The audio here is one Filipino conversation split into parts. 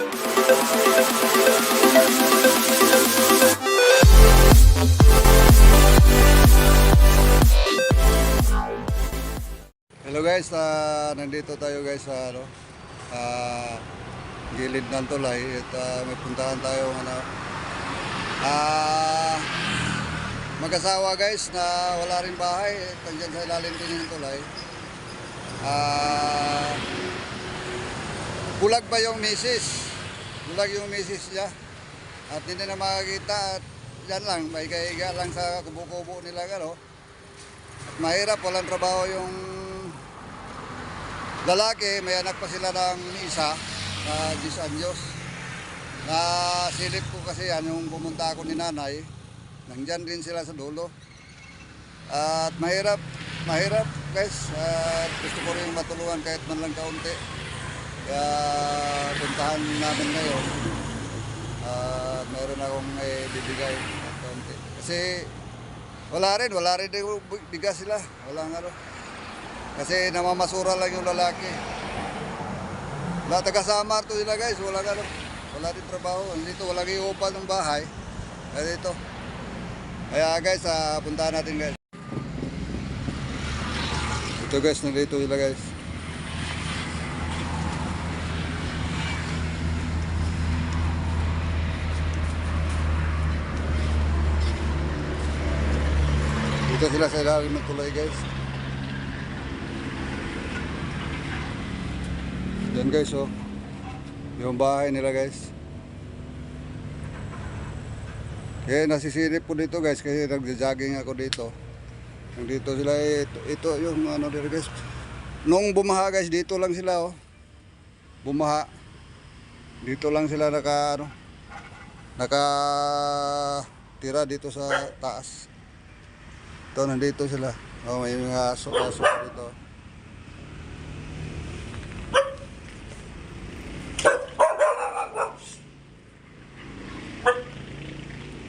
Hello guys, ah, nandito tayo guys sa ano, ah, gilid ng tulay at ah, may puntahan tayo ano, ah, mag-asawa guys na wala rin bahay, tandiyan sa ilalim din ng tulay. Ah, bulag pa yung misis, bulag yung misis niya at hindi na makakita at yan lang, may kaiga lang sa kubo-kubo nila gano. At mahirap, walang trabaho yung lalaki, may anak pa sila ng isa na 10 anyos. Na silip ko kasi yan, yung pumunta ako ni nanay, nandyan din sila sa dulo. At mahirap, mahirap guys. At gusto ko rin matulungan kahit man lang kaunti. Kaya puntahan namin ngayon. At mayroon akong may bibigay at kaunti. Kasi wala rin, wala rin bigas sila. Walang ano. Kasi namamasura lang yung lalaki. Wala taga Samar to sila guys, wala ano. Wala din trabaho. Dito wala kayo upa ng bahay. Kaya dito. Kaya guys, ah, puntahan natin guys. Ito guys, nandito sila guys. Dito sila sa ilalim ng tulay guys. Yan guys oh. Yung bahay nila guys. Kaya nasisilip po dito guys kasi nagja-jogging ako dito. Nandito sila ito, ito yung ano dito guys. Nung bumaha guys dito lang sila oh. Bumaha. Dito lang sila naka ano naka tira dito sa taas. Ito nandito sila. Oh, may mga aso-aso dito.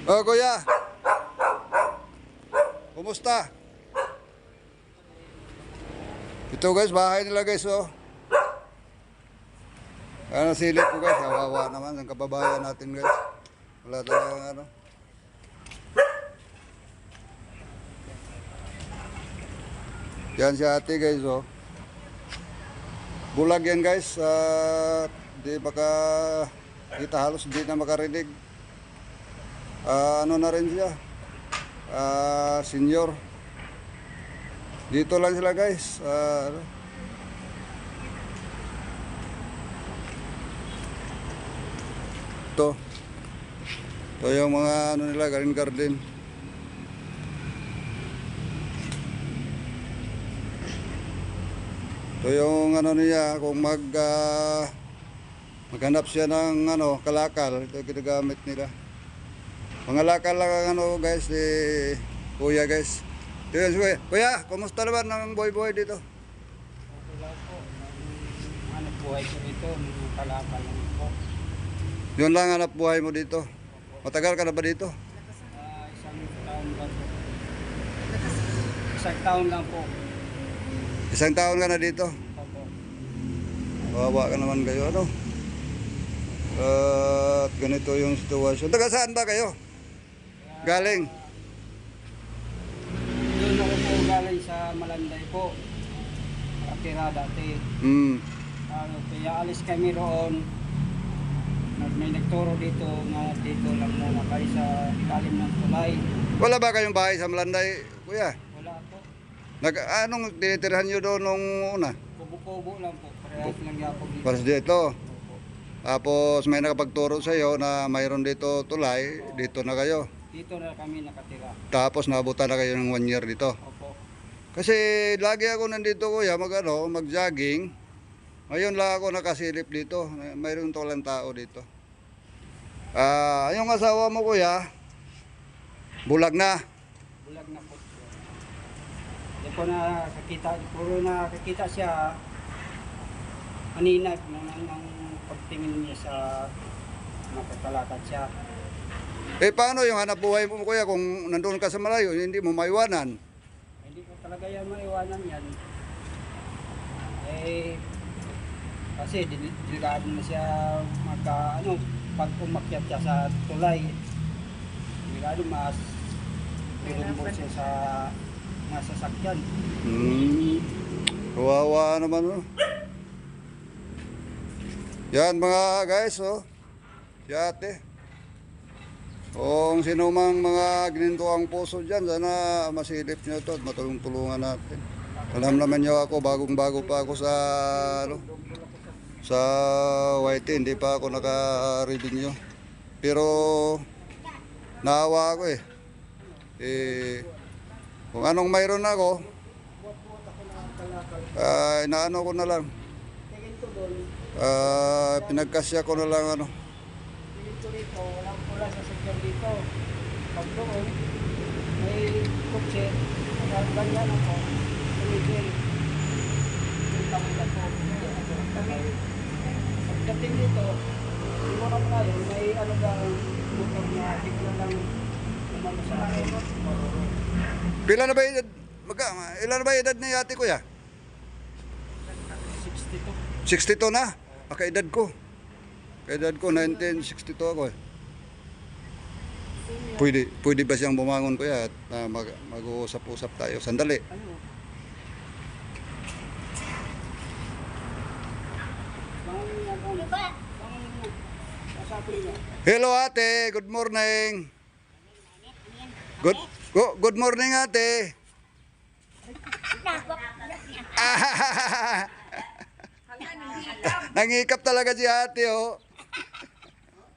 Oh, kuya. Kumusta? Ito guys, bahay nila guys, oh. Ano silip ko guys, kawawa naman ang kababayan natin guys. Wala talagang ano. Yan si ate guys, oh. Bulag yan guys, ah, di baka kita halos di na makarinig. Ah, ano na rin siya? Ah, senior. Dito lang sila guys. Ano? Ito. Ito yung mga ano nila, garden garden. Ito yung ano niya, kung mag ah, maghanap siya ng ano, kalakal, ito yung ginagamit nila. Mga lakal lang ang ano guys, eh, kuya guys. Ito yun, kuya. Kuya, kumusta naman ng boy-boy dito? Wala po. Ano buhay ko dito, kalakal lang po. Yun lang hanap buhay mo dito. Matagal ka na ba dito? Ah, isang taon lang po. Isang taon lang po. Isang taon ka na dito. Opo. Bawa ka naman kayo, ano? At ganito yung sitwasyon. Taga saan ba kayo? Galing? Doon ako po galing sa Malanday po. Nakatira dati. Hmm. Ano, kaya alis kami roon. May nagturo dito nga dito lang muna kayo sa ilalim ng tulay. Wala ba kayong bahay sa Malanday, kuya? Nag, anong tinitirhan nyo doon nung una? Kubo-kubo lang po. Parehas lang yapog dito. Para dito. Opo. Tapos may nakapagturo sa iyo na mayroon dito tulay, dito na kayo. Dito na kami nakatira. Tapos nabutan na kayo ng one year dito. Opo. Kasi lagi ako nandito kuya, mag ano, mag-jogging. Ngayon lang ako nakasilip dito. Mayroon tulang tao dito. Ah, yung asawa mo kuya, bulag na. Bulag na po na kakita, puro na kakita siya kanina nang, nang, nang pagtingin niya sa nakakalakad siya. Eh paano yung hanap buhay mo kuya kung nandun ka sa malayo, hindi mo maiwanan? Hindi ko talaga yan maiwanan yan. Eh, kasi delikado na siya magka ano, pag umakyat siya sa tulay, sigurado mas bilumbol siya sa mga sasakyan. Hmm. Kawawa naman oh. Yan mga guys oh. Si ate. Kung sino mang mga gininto ang puso dyan, sana masilip nyo ito at matulong-tulungan natin. Alam naman nyo ako, bagong-bago pa ako sa ano, sa YT, hindi pa ako naka-reading. Pero naawa ako eh. Eh, kung anong mayroon ako, Ah, inaano ko na lang. Ah, pinagkasya ko na lang ano. ko rito, walang pula sa sakyan dito. Pag doon, may kutse, ganyan ako, tumigil. Tamad ako. Kami, pagdating dito, yung mga tayo, may ano ba, motor na bigla lang. Pila na ba edad? Magka, ilan na ba edad ni ate ko ya? 62. 62 na. Ah, kaedad ko. Kaedad ko, 1962 ako eh. Pwede, pwede ba siyang bumangon ko ya at ah, mag, mag-uusap-usap tayo? Sandali. Hello ate, good morning. Good, go, good morning ate. Nangikap talaga si ate oh.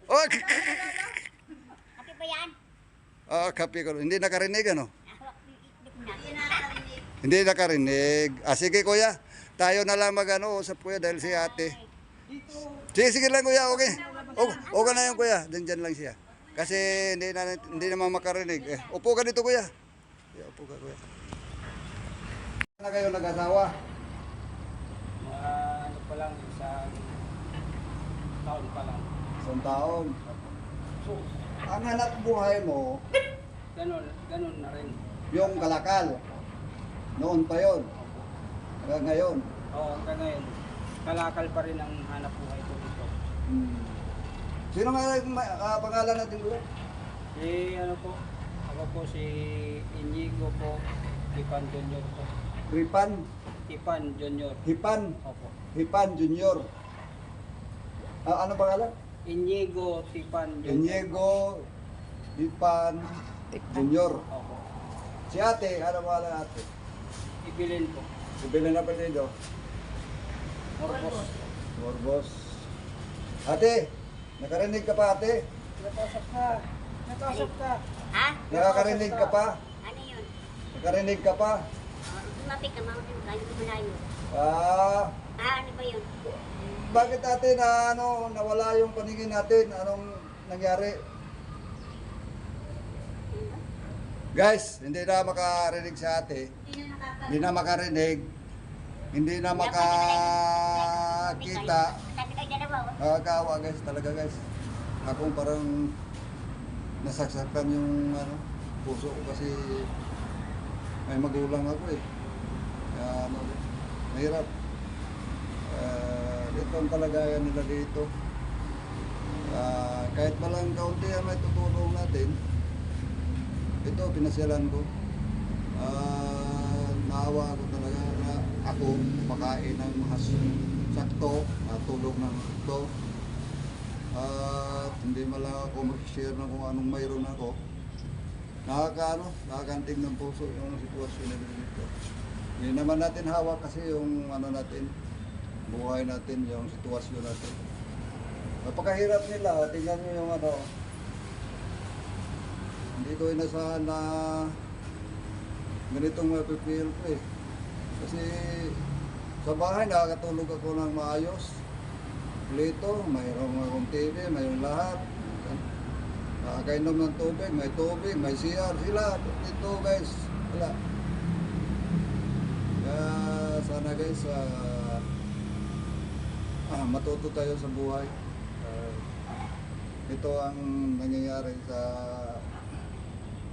Oh, Kape ba yan? oh kape ko. Hindi nakarinig ano? Hindi nakarinig. Ah, sige kuya. Tayo na lang mag ano, usap kuya dahil si ate. Sige, sige lang kuya, okay. Okay na yun kuya, dyan, dyan lang siya. Kasi hindi, na, hindi naman makarinig. Eh, upo ka dito kuya. Yeah, upo ka kuya. Na kayo nag-asawa? Mga ano pa lang, isang taon pa lang. Isang taon. So, ang hanap buhay mo, Ganon, ganon na rin. yung kalakal. Noon pa yon. Hanggang ngayon. Oo, hanggang ngayon, kalakal pa rin ang hanap buhay ko dito. Hmm. Sino nga ah, pangalan natin kuya? Si ano po, ako po si Inigo po, Tipan Junior po. Ripan, Tipan Junior. Hipan, Opo. Hipan Junior. Ah, ano pangalan? Inigo Tipan Junior. Inigo Hipan Junior. Opo. Si ate, ano pangalan ate? Ibilin po. Si Belen Apelido. Morbos. Morbos. Ate, nakarinig ka pa ate? Nakasap ka. Nakasap ka. Ha? Nakakarinig ka pa? Ano yun? Nakarinig ka pa? Uh, Lumapit ka mga kahit malayo. Ah, Ah, ano ba yun? bakit ate na ano, nawala yung paningin natin? Anong nangyari? Guys, hindi na makarinig sa ate. Hindi na makarinig. Hindi na makakita. Nakakawa guys, talaga guys. Ako parang nasaksakan yung ano, puso ko kasi may magulang ako eh. Kaya ano, mahirap. Uh, ito ang kalagayan nila dito. Ah, kahit malang kaunti ang may tutulong natin, ito pinasyalan ko. Ah, naawa ako talaga na ako makain ng has sakto, natulog ng sakto. At hindi man lang ako mag-share ng kung anong mayroon ako. Nakakaano, nakakanting ng puso yung sitwasyon na dito. Hindi naman natin hawak kasi yung ano natin, buhay natin, yung sitwasyon natin. Napakahirap nila, tingnan nyo yung ano, hindi ko inasahan na ganitong mapipil ko eh. Kasi sa bahay nakakatulog ako ng maayos. Plito, mayroong akong TV, mayroong lahat. Nakakainom ng tubig, may tubig, may CR sila. Dito guys, wala. Kaya sana guys, ah, ah, matuto tayo sa buhay. Ah, ito ang nangyayari sa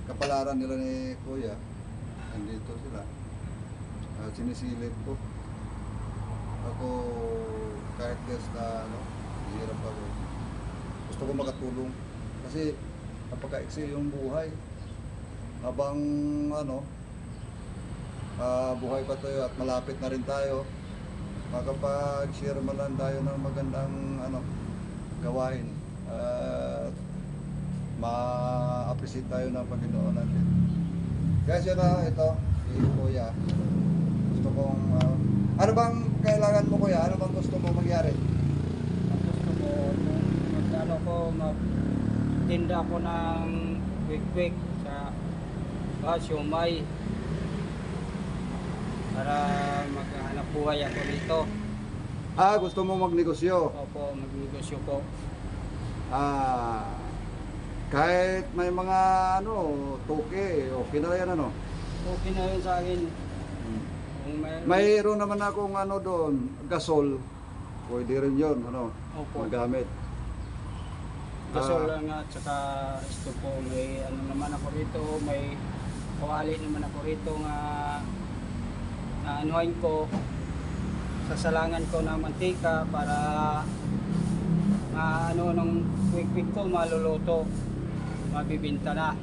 kapalaran nila ni Kuya. Nandito sila. Ah, sinisilip ko. Ako kahit guys na ano, hirap ako. gusto ko makatulong. Kasi napaka-excel yung buhay. Habang ano, ah, buhay pa tayo at malapit na rin tayo, makapag-share man lang tayo ng magandang ano, gawain. At ma-appreciate tayo ng Panginoon natin. Guys, yun na ito, si Kuya. Gusto kong, ah, ano bang kailangan mo Kuya? Ano bang gusto mo mangyari? Ang gusto ko, mag, ano ko, magtinda ko ng quick-quick sa ah, siomay para maghanap buhay ako dito. Ah, gusto mo magnegosyo. Opo, magnegosyo ko. Ah, kahit may mga ano, toke, okay na yan ano. Okay na yun sa akin. Mayroon naman akong ano doon, gasol. Pwede rin yun, ano, Opo. magamit. Gasol Ah. lang at saka ito po, may ano naman ako rito, may kawali naman ako rito nga na anuhin ko sasalangan ko ng mantika para ma ano nung quick quick ko maluluto mabibinta na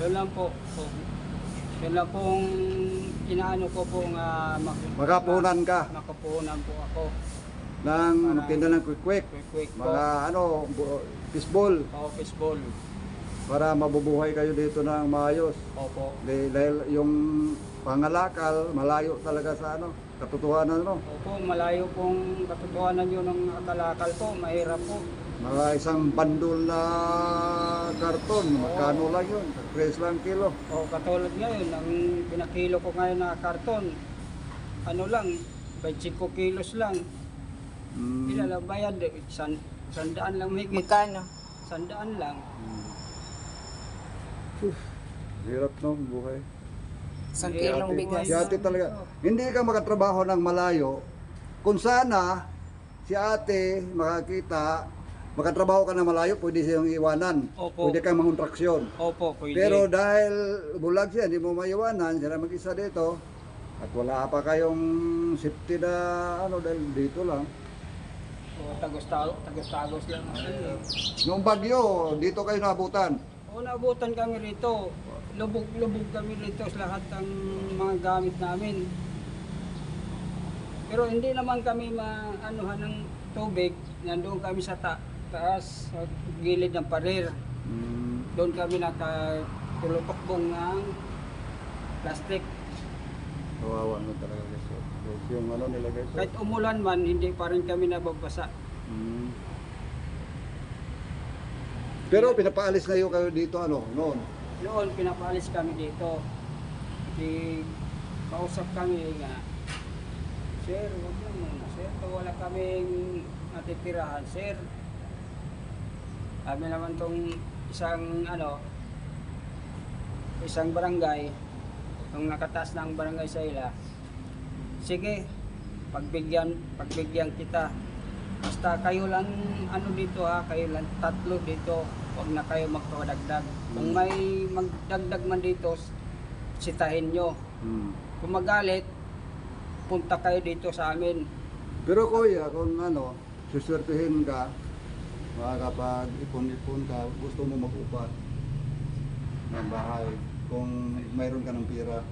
yun lang po po yun lang pong inaano ko po nga mak Makapunan ka makapunan po ako ng Para- magtinda ng quick-quick. quick quick po Mga ano, bu- fishball office ball para mabubuhay kayo dito ng maayos. opo Dahil, dahil yung pangalakal, malayo talaga sa ano, katotohanan no. Opo, malayo pong katotohanan yun ng akalakal po, mahirap po. Mga isang bandol na karton, magkano lang yun? 3 lang kilo. O katulad ngayon, ang pinakilo ko ngayon na karton, ano lang, 25 kilos lang. Mm. Ilan lang bayad? San, sandaan lang mahigit. Magkano? Sandaan lang. Uf, hirap no, buhay. Isang Eh, kilong ate- bigas. Si ate talaga. Hindi ka makatrabaho ng malayo. Kung sana, si ate makakita, makatrabaho ka ng malayo, pwede siyang iwanan. Opo. Pwede kang mangontraksyon. Opo, pwede. Pero dahil bulag siya, hindi mo maiwanan, siya na mag-isa dito. At wala pa kayong safety na ano, dahil dito lang. o, tagos-tagos tagos lang. Eh. Nung bagyo, dito kayo nabutan. O naabutan kami rito. Lubog-lubog kami rito sa lahat ng mga gamit namin. Pero hindi naman kami maanuhan ng tubig. Nandoon kami sa ta taas, sa gilid ng parir. Mm. Doon kami nakatulutokbong ng plastic. Kawawa na talaga guys. Guys, yung ano nila guys. Kahit umulan man, hindi pa rin kami nababasa. Mm. Pero pinapaalis na kayo dito ano, noon. Noon, pinapaalis kami dito. Di, kausap kami nga, Sir, huwag muna, sir. Wala kaming natitirahan, sir. Kami naman tong isang, ano, isang barangay, yung nakataas ng barangay sa ila. Sige, pagbigyan, pagbigyan kita. Basta kayo lang, ano dito ha, kayo lang tatlo dito. Huwag na kayo magpadagdag. Kung may magdagdag man dito, sitahin nyo. Mm. Kung magalit, punta kayo dito sa amin. Pero kuya, kung ano, suswertuhin ka, makakapag-ipon-ipon ka, gusto mo mag-upa ng bahay, kung mayroon ka ng pira,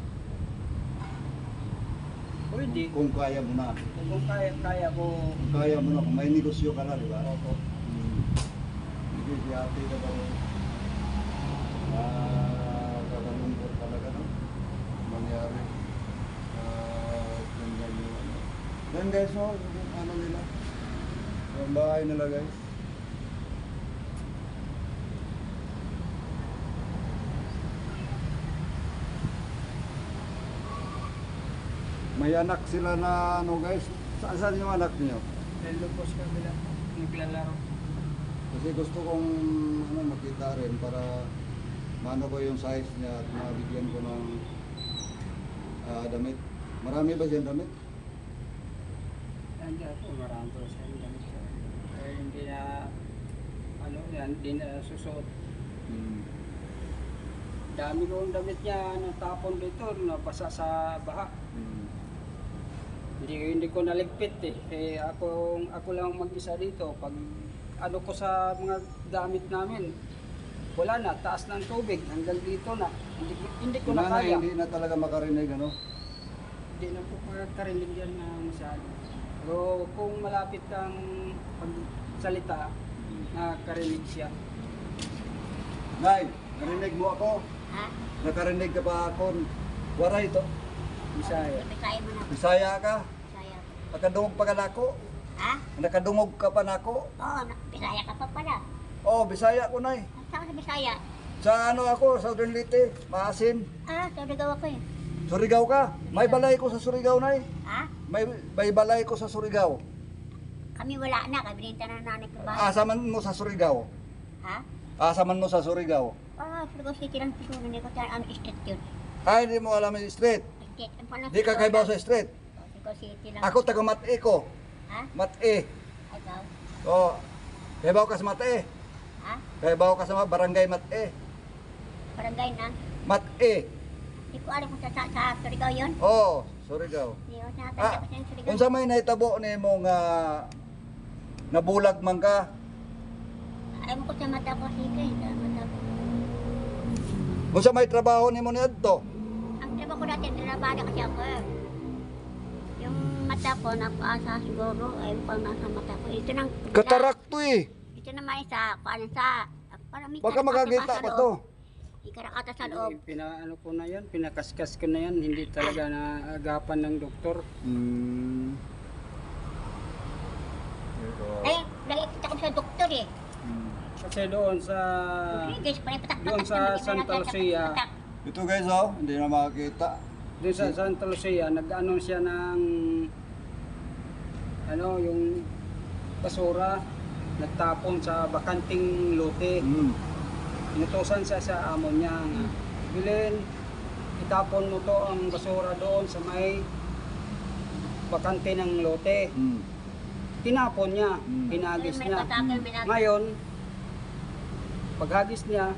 Pwede. kung kaya mo na. Kung kaya, kaya ko. Kung kaya mo na, kung may negosyo ka na, di ba? Opo. Hmm. Hindi si ate ka daw. Ah, kakalungkot talaga, no? Mangyari. Ah, yung ganyan, ano. Yan guys, no? Yung ano nila. Yung bahay nila guys. May anak sila na ano guys. Saan saan yung anak niyo? Lulubos kami lang. Naglalaro. Kasi gusto kong ano, makita rin para maano ko yung size niya at mabigyan ko ng ah, damit. Marami ba dyan damit? Nandiyan po, marami po sa damit. Eh, hindi na, ano, yan, hindi na susuot. Hmm. Dami kong damit niya natapon dito, napasa sa baha. Hmm. Hindi, hindi ko naligpit eh. eh ako, ako lang mag-isa dito. Pag ano ko sa mga gamit namin, wala na, taas ng tubig, hanggang dito na. Hindi, hindi ko na Nanay, kaya. hindi na talaga makarinig, ano? Hindi na po pagkarinig yan na masyado. Pero kung malapit kang pagsalita, nakarinig siya. Nay, narinig mo ako? Ha? Nakarinig ka pa ako? Waray to. Bisaya. Bisaya na. Bisaya ka? Bisaya. Nakadungog pa ka nako? Ha? Nakadungog ka pa nako? Oo, na- Bisaya ka pa pala. Oh, Bisaya ko, Nay. Saan ka sa Bisaya? Sa ano ako, Southern Leyte, Maasin. Ah, Surigao ako eh. Surigao ka? May balay ko sa Surigao, Nay. Ha? May, may balay ko sa Surigao. Kami wala na, kami binenta na nanay ko ba? Asaman mo sa Surigao. Ha? Asaman mo sa Surigao. Ah, Surigao City lang piso, hindi ko tayo ano street yun. Ay, hindi mo alam yung street. Pala Di ka kaibaw sa street. Oh, Surigao City lang. Ako taga Mate ko. Ha? Mate. Ikaw? Oh, kaibaw ka sa Mate. Ha? Kaibaw ka sa barangay Mate. Barangay na? Mate. Hindi ko alam kung sa, sa, sa Surigao yun. Oh, Surigao. Hindi ko nakatanda Ah, sa Surigao. unsa may nahitabo ni mo nga nabulag man ka? Ayaw ko sa mata ko, sige, sa mata ko. Unsa may trabaho nimo ni adto? Ang trabaho ko dati, nilabada kasi ako eh. Yung mata ko, napaasa siguro, ayun pa nasa mata ko. Ito nang... Katarakto eh. Ito naman sa, paano sa... Para may Baka sa pa to. May karakata sa loob. Eh, Pinaano ko na yan, pinakaskas ko na yan, hindi talaga naagapan ng doktor. Hmm. Eh, lagi kita ko sa doktor eh. Kasi doon sa doon sa Santa Lucia. Ito guys oh, hindi na makakita. doon sa Santa Lucia, nag-ano siya ng ano yung basura nagtapon sa bakanting lote. Hmm. Inutosan siya sa amo niya nga, Bilin, itapon mo to ang basura doon sa may bakante ng lote. Hmm. Tinapon niya, Mm. hinagis niya. Ngayon, paghagis niya,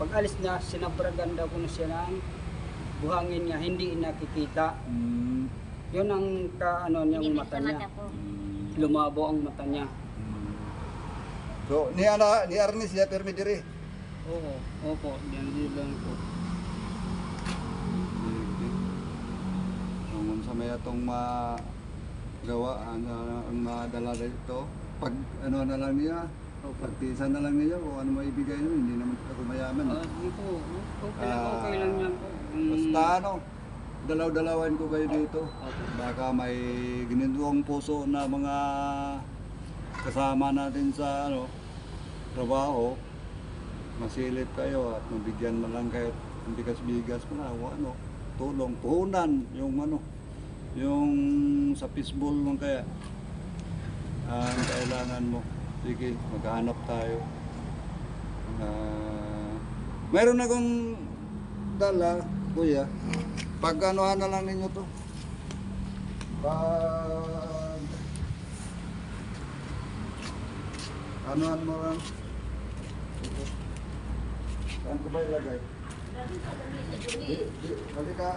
pag alis niya, sinabragan daw ko na siya ng buhangin niya, hindi nakikita. Hmm. Yun ang kaano niyang mata niya. ko. Lumabo ang mata niya. So, ni ana ni Arnis ya permi diri. Oo, opo, yan din lang po. Kung sa may atong magawa ang ang madala dito, pag ano na lang niya, o pagtisan na lang niya kung ano maibigay niyo, hindi naman ako mayaman. Ah, hindi po, okay lang, Ah, okay lang yan po. Mm, Basta ano, dalaw-dalawan ko kayo dito. opo. Baka may gininduang puso na mga kasama natin sa ano, trabaho, masilip kayo at mabigyan man lang kayo ng bigas-bigas mo na o ano, tulong, puhunan, yung ano, yung sa fishbowl mo kaya ang kailangan mo. Sige, maghanap tayo. Ah, mayroon akong dala, kuya. Pag anuhan na lang ninyo to. Pag anuhan mo lang. Ito. Saan ko ba ilagay? Balik ka.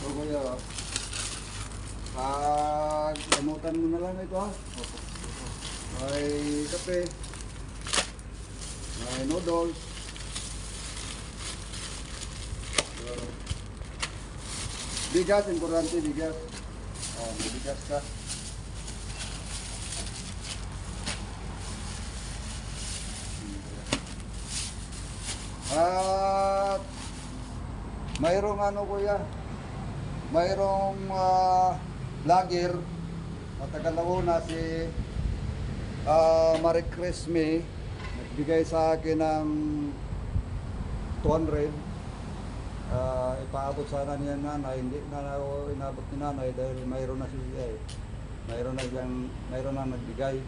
So kuya, pag gamutan mo na lang ito ha. Opo. May kape. May noodles. Bigas, importante bigas. May bigas ka. At mayroong ano kuya, mayroong uh, vlogger matagal na una si uh, Marie Cresme nagbigay sa akin ng 200 Ah, ipaabot sana niya nanay, hindi na ako inabot ni nanay dahil mayroon na siya eh. Mayroon na siyang, mayroon na nagbigay.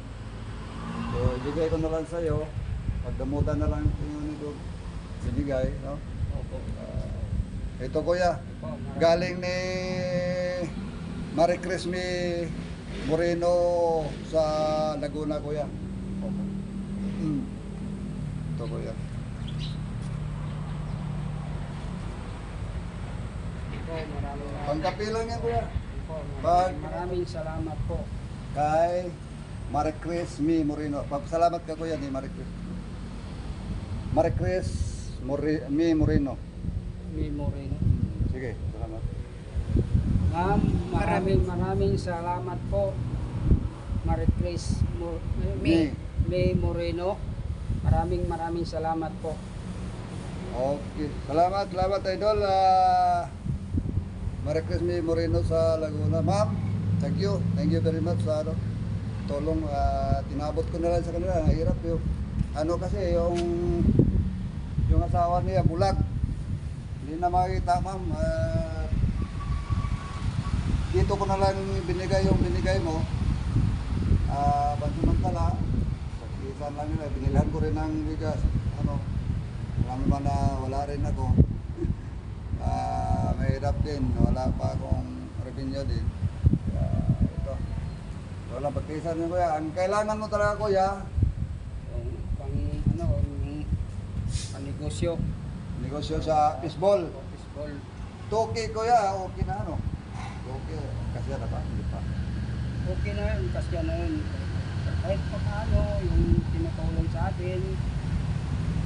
So, ibigay ko na lang sa'yo. Pagdamutan na lang yung nito. Binigay, no? Ah, ito kuya, galing ni Marie Cresme Moreno sa Laguna kuya. Opo. Mm. Ito kuya. po, maraming Pangkapi lang yan kuya. po, Bag. maraming, salamat po. Kay Marie Chris Mi Moreno. Papasalamat ka kuya ni Marie Chris. Marie Chris Mori, Mi Moreno. Sige, salamat. Ma'am, maraming maraming salamat po. Marie Chris Mo, Mi. May Moreno. Maraming maraming salamat po. Okay. Salamat, salamat idol. Ah, Marie Mi Moreno sa Laguna. Ma'am, thank you. Thank you very much sa ano, tulong. Ah, tinabot ko na lang sa kanila. Hirap yung ano kasi yung yung asawa niya bulag. Hindi na makita ma'am. Ah, dito ko na lang binigay yung binigay mo. Ah, pansamantala. Sa kisan lang nila. Binilhan ko rin ng bigas. Ano, alam mo na wala rin ako. Ah, mahirap din. Wala pa akong revenue din. Kaya ito. Wala pagkisan mo kuya. Ang kailangan mo talaga kuya, Yung pang ano, yung panegosyo. negosyo sa fishball. Office ball. Toki kuya, okay na ano? Toki, kasi na ba? Hindi pa. Okay na yun, kasi ano yun. Kahit pa paano, yung tinutulong sa atin,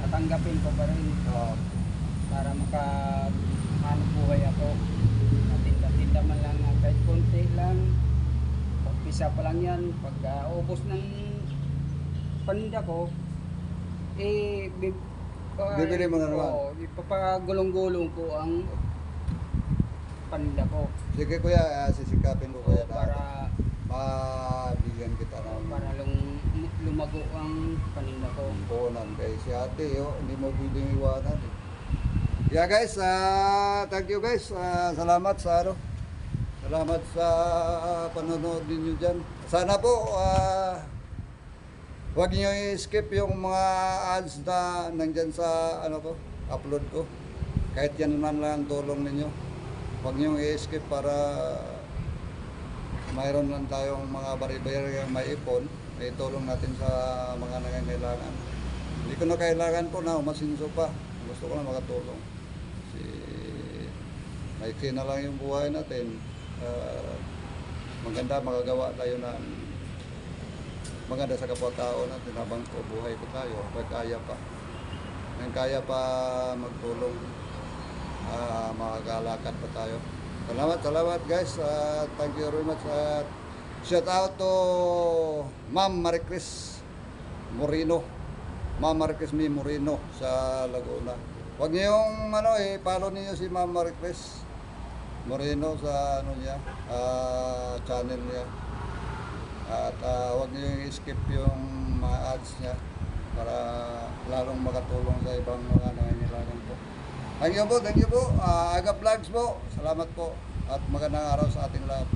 tatanggapin ko pa rin Oo. para maka hanap buhay ako. Natinda-tinda man lang na kahit konti lang. Pagpisa pa lang yan. Pag uh, ubos ng paninda ko, eh, bib, ah, Bibili mo na naman. Oo, ipapagulong-gulong ko ang paninda ko. Sige kuya, ah, sisikapin ko kuya para mabigyan kita ng para lum, lumago ang paninda ko. punan kay si ate, oh, hindi mo pwedeng iwanan. Eh. Yeah guys, ah, thank you guys. Ah, salamat sa ano. Salamat sa panonood ninyo dyan. Sana po, ah, huwag niyo i-skip yung mga ads na nandyan sa ano ko, upload ko. Kahit yan man lang ang tulong ninyo. Huwag niyo i-skip para mayroon lang tayong mga bari-bari may ipon, may tulong natin sa mga nangangailangan. Hindi ko na kailangan po na umasinso pa. Gusto ko na makatulong. Si maiksi na lang yung buhay natin. Ah, maganda magagawa tayo ng maganda sa kapwa-tao natin habang buhay ko tayo. Pag kaya pa. Nang kaya pa magtulong, ah, makakalakad pa tayo. Salamat, salamat guys. Uh, thank you very much. At shout out to Ma'am Maricris Moreno. Ma'am Maricris Mi Moreno sa Laguna. Huwag niyo yung ano eh, follow niyo si Ma'am Maricris Moreno sa ano niya, ah, channel niya. At ah, huwag niyo yung skip yung mga ads niya para lalong makatulong sa ibang mga po. Thank you po, thank you po. Ah, Aga Vlogs po. Salamat po. At magandang araw sa ating lahat.